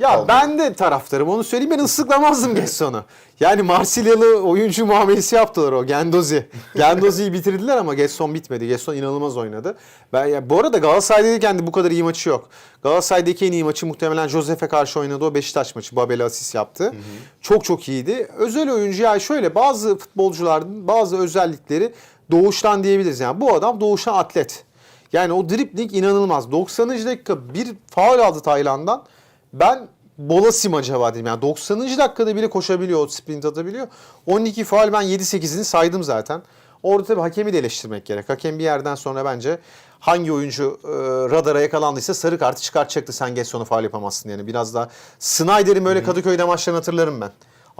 Ya kaldı. ben de taraftarım onu söyleyeyim ben ıslıklamazdım Gesson'u. Yani Marsilyalı oyuncu muamelesi yaptılar o Gendozi. Gendozi'yi bitirdiler ama Gesson bitmedi. Gesson inanılmaz oynadı. Ben ya, bu arada Galatasaray'dayken de bu kadar iyi maçı yok. Galatasaray'daki en iyi maçı muhtemelen Josef'e karşı oynadığı o Beşiktaş maçı. Babel'e asist yaptı. Çok çok iyiydi. Özel oyuncu ya şöyle bazı futbolcuların bazı özellikleri doğuştan diyebiliriz. Yani bu adam doğuştan atlet. Yani o dribling inanılmaz. 90. dakika bir faul aldı Tayland'dan. Ben Bolasi mi acaba dedim. Yani 90. dakikada bile koşabiliyor, sprint atabiliyor. 12 faul ben 7-8'ini saydım zaten. Orada tabii hakemi de eleştirmek gerek. Hakem bir yerden sonra bence hangi oyuncu e, radara yakalandıysa sarı kartı çıkartacaktı. Sen geç sonra faul yapamazsın yani. Biraz daha Snyder'in böyle Kadıköy'de maçlarını hatırlarım ben.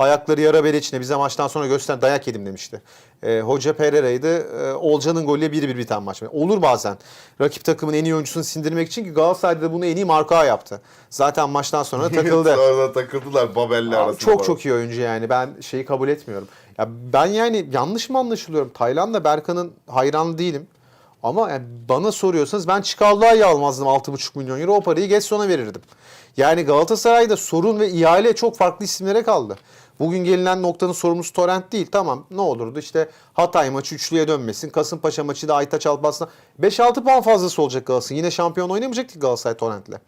Ayakları yara bere içine bize maçtan sonra göster dayak yedim demişti. E, Hoca Pereira'ydı. E, Olcan'ın golüyle 1-1 biten maç. Olur bazen. Rakip takımın en iyi oyuncusunu sindirmek için ki Galatasaray'da da bunu en iyi Marka yaptı. Zaten maçtan sonra takıldı. Sonra takıldılar Babel'le arasında. Çok falan. çok iyi oyuncu yani. Ben şeyi kabul etmiyorum. Ya ben yani yanlış mı anlaşılıyorum? Tayland'da Berkan'ın hayranı değilim. Ama yani bana soruyorsanız ben Çikaldağ'ı almazdım 6,5 milyon euro. O parayı Gesson'a verirdim. Yani Galatasaray'da sorun ve ihale çok farklı isimlere kaldı. Bugün gelinen noktanın sorumlusu Torrent değil. Tamam ne olurdu işte Hatay maçı üçlüye dönmesin. Kasımpaşa maçı da Aytaç Alparslan. 5-6 puan fazlası olacak Galatasaray. Yine şampiyon oynamayacak ki Galatasaray Torrent'le.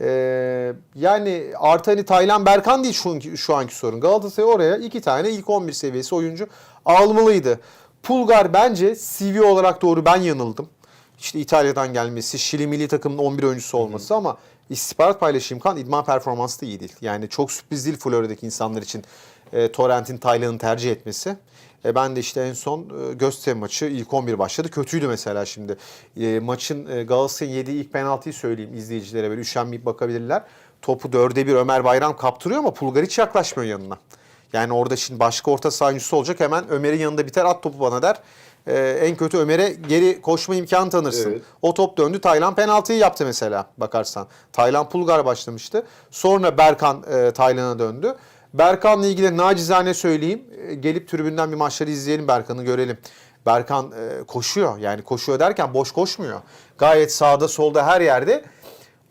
Ee, yani artı hani Taylan Berkan değil şu şu anki sorun. Galatasaray oraya iki tane ilk 11 seviyesi oyuncu almalıydı. Pulgar bence CV olarak doğru ben yanıldım. İşte İtalya'dan gelmesi, Şili milli takımın 11 oyuncusu olması ama istihbarat paylaşım kan idman performansı da iyi değil. Yani çok sürpriz değil Florya'daki insanlar için e, Torrent'in Taylan'ı tercih etmesi. E, ben de işte en son e, Göztepe maçı ilk 11 başladı. Kötüydü mesela şimdi. E, maçın e, Galatasaray'ın yediği ilk penaltıyı söyleyeyim izleyicilere böyle üşenmeyip bakabilirler. Topu dörde bir Ömer Bayram kaptırıyor ama Pulgar hiç yaklaşmıyor yanına. Yani orada şimdi başka orta saha olacak hemen Ömer'in yanında biter at topu bana der. E, en kötü Ömer'e geri koşma imkanı tanırsın. Evet. O top döndü Taylan penaltıyı yaptı mesela bakarsan. Taylan Pulgar başlamıştı. Sonra Berkan e, Taylan'a döndü. Berkan'la ilgili nacizane söyleyeyim. E, gelip tribünden bir maçları izleyelim Berkan'ı görelim. Berkan e, koşuyor. Yani koşuyor derken boş koşmuyor. Gayet sağda solda her yerde.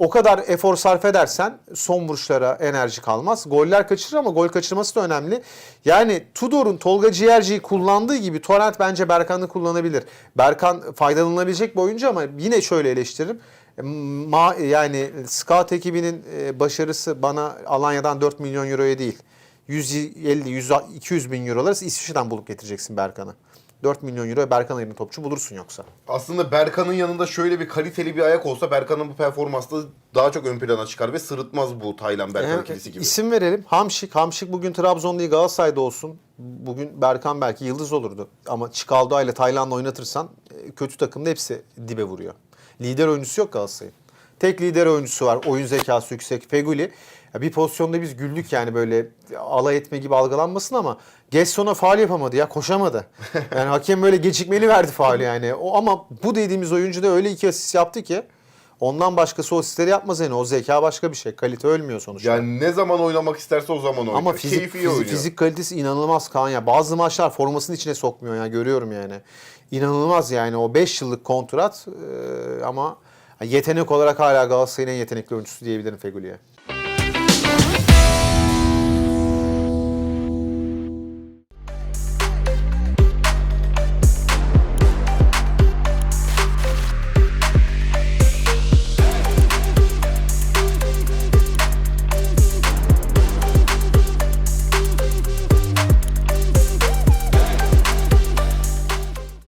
O kadar efor sarf edersen son vuruşlara enerji kalmaz. Goller kaçırır ama gol kaçırması da önemli. Yani Tudor'un Tolga Ciğerci'yi kullandığı gibi Torrent bence Berkan'ı kullanabilir. Berkan faydalanılabilecek bir oyuncu ama yine şöyle eleştiririm. Ma, yani Scout ekibinin e, başarısı bana Alanya'dan 4 milyon euroya değil. 150, 100, 200 bin euroları İsviçre'den bulup getireceksin Berkan'ı. 4 milyon euroya Berkan yerine topçu bulursun yoksa. Aslında Berkan'ın yanında şöyle bir kaliteli bir ayak olsa Berkan'ın bu performansı daha çok ön plana çıkar ve sırıtmaz bu Taylan Berkan Ee, ikilisi gibi. İsim verelim. Hamşik. Hamşik bugün Trabzon değil Galatasaray'da olsun. Bugün Berkan belki yıldız olurdu. Ama Çikaldo ile Tayland'la oynatırsan e, kötü takımda hepsi dibe vuruyor. Lider oyuncusu yok Galatasaray'ın. Tek lider oyuncusu var. Oyun zekası yüksek. Feguli. Ya bir pozisyonda biz güldük yani böyle alay etme gibi algılanmasın ama Gesson'a faal yapamadı ya koşamadı. Yani hakem böyle gecikmeli verdi faali yani. O ama bu dediğimiz oyuncu da öyle iki asist yaptı ki ondan başkası o asistleri yapmaz yani. O zeka başka bir şey. Kalite ölmüyor sonuçta. Yani ne zaman oynamak isterse o zaman oynuyor. Ama fizik, Keyfi fizik, oynuyor. fizik kalitesi inanılmaz Kaan ya. Bazı maçlar formasının içine sokmuyor ya görüyorum yani. İnanılmaz yani o 5 yıllık kontrat e, ama yetenek olarak hala Galatasaray'ın en yetenekli oyuncusu diyebilirim Feguli'ye.